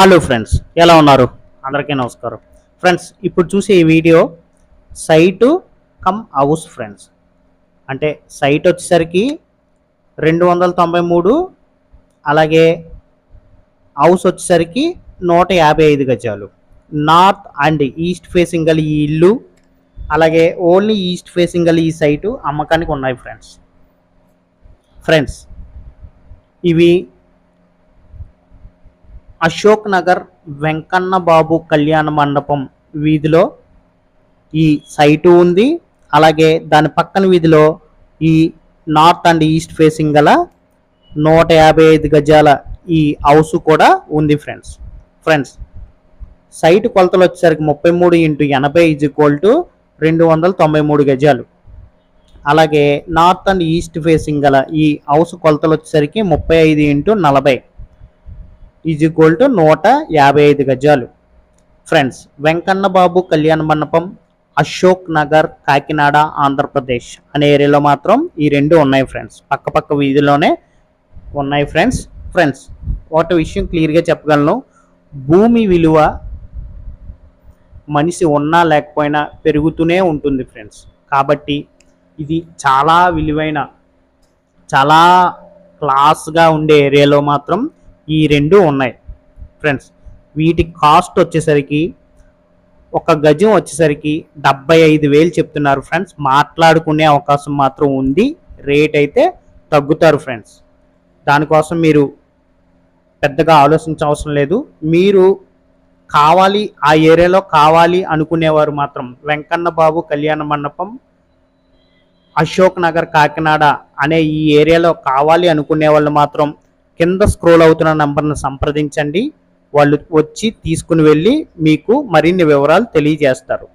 Hello friends ఎలా ఉన్నారు? అందరికీ నమస్కారం. ఫ్రెండ్స్ ఇప్పుడు చూసే ఈ video site cum house friends అంటే సైట్ వచ్చేసరికి రెండు వందల తొంభై మూడు అలాగే హౌస్ వచ్చేసరికి నూట యాభై ఐదు గజాలు. నార్త్ అండ్ ఈస్ట్ ఫేసింగ్ గల ఈ ఇల్లు అలాగే ఓన్లీ ఈస్ట్ ఫేసింగ్ గల ఈ సైటు అమ్మకానికి ఉన్నాయి ఫ్రెండ్స్ ఫ్రెండ్స్ ఇవి అశోక్ నగర్ వెంకన్న బాబు కళ్యాణ మండపం వీధిలో ఈ సైటు ఉంది. అలాగే దాని పక్కన వీధిలో ఈ నార్త్ అండ్ ఈస్ట్ ఫేసింగ్ గల నూట యాభై ఐదు గజాల ఈ హౌస్ కూడా ఉంది ఫ్రెండ్స్. ఫ్రెండ్స్ సైట్ కొలతలు వచ్చేసరికి ముప్పై మూడు ఇంటూ ఎనభై ఈజ్ ఈక్వల్ టు రెండు వందల తొంభై మూడు గజాలు. అలాగే నార్త్ అండ్ ఈస్ట్ ఫేసింగ్ గల ఈ హౌస్ కొలతలు వచ్చేసరికి ముప్పై ఐదు ఇంటూ నలభై. ఈజ్ ఈక్వల్ టు నూట యాభై ఐదు గజాలు. ఫ్రెండ్స్ వెంకన్న బాబు కళ్యాణ మండపం అశోక్ నగర్ కాకినాడ ఆంధ్రప్రదేశ్ అనే ఏరియాలో మాత్రం ఈ రెండు ఉన్నాయి ఫ్రెండ్స్ పక్కపక్క వీధిలోనే ఉన్నాయి ఫ్రెండ్స్ ఫ్రెండ్స్ ఒకటి విషయం క్లియర్గా చెప్పగలను. భూమి విలువ మనిషి ఉన్నా లేకపోయినా పెరుగుతూనే ఉంటుంది ఫ్రెండ్స్ కాబట్టి ఇది చాలా విలువైన చాలా క్లాస్గా ఉండే ఏరియాలో మాత్రం ఈ రెండు ఉన్నాయి ఫ్రెండ్స్ వీటి కాస్ట్ వచ్చేసరికి ఒక గజం వచ్చేసరికి డెబ్బై ఐదు వేలు చెప్తున్నారు ఫ్రెండ్స్ మాట్లాడుకునే అవకాశం మాత్రం ఉంది రేట్ అయితే తగ్గుతారు ఫ్రెండ్స్ దానికోసం మీరు పెద్దగా ఆలోచించ అవసరం లేదు. మీరు కావాలి ఆ ఏరియాలో కావాలి అనుకునేవారు మాత్రం వెంకన్న బాబు కళ్యాణ మండపం అశోక్ నగర్ కాకినాడ అనే ఈ ఏరియాలో కావాలి అనుకునే వాళ్ళు మాత్రం కింద స్క్రోల్ అవుతున్న నంబర్ను సంప్రదించండి. వాళ్ళు వచ్చి తీసుకుని వెళ్ళి మీకు మరిన్ని వివరాలు తెలియజేస్తారు.